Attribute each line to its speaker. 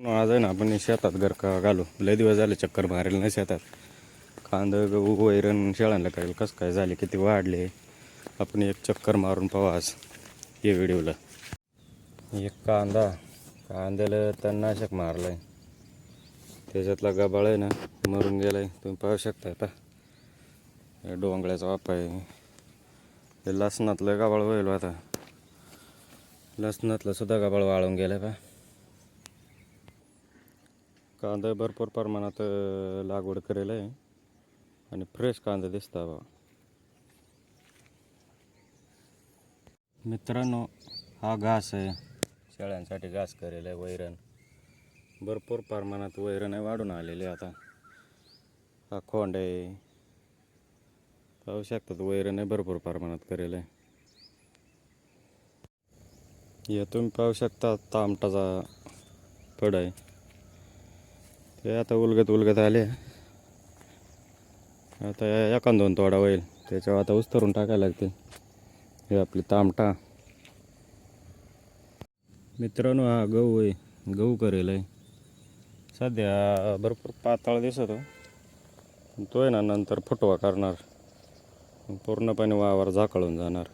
Speaker 1: आज आहे ना आपण शेतात घर का घालू? लय दिवस झाले चक्कर मारेल नाही शेतात. कांद गहू वैरण शेळांना करेल कसं काय झाले किती वाढले? आपण एक चक्कर मारून पाहू आज या व्हिडिओला. एक कांदा कांद्याला तणनाशक मारलाय. त्याच्यातला गबाळ आहे ना मरून गेलाय. तुम्ही पाहू शकता आता. डोंगळ्याचा वाप आहे. हे लसणातलं गबाळ होईल आता. लसणातलं सुद्धा गबाळ वाळून गेलं पा कांदा भरपूर प्रमाणात लागवड करेल आहे. आणि फ्रेश कांदा दिसता बा मित्रांनो हा घास आहे. शेळ्यांसाठी घास करेल आहे वैरण. भरपूर प्रमाणात वैरण आहे वाढून आलेले आता. हा खोंड आहे. पाहू शकतात वैरण आहे भरपूर प्रमाणात करेल आहे. या तुम्ही पाहू शकता तामटाचा फड आहे. ते आता उलगत उलगत आले. आता एका दोन तोडा होईल. त्याच्यावर आता उस्तरून टाकायला लागते हे आपली तामटा. मित्रांनो हा गहू आहे. गहू करेल आहे. सध्या भरपूर पातळ दिसतो तो आहे ना नंतर फुटवा करणार. पूर्णपणे वावर झाकळून जाणार.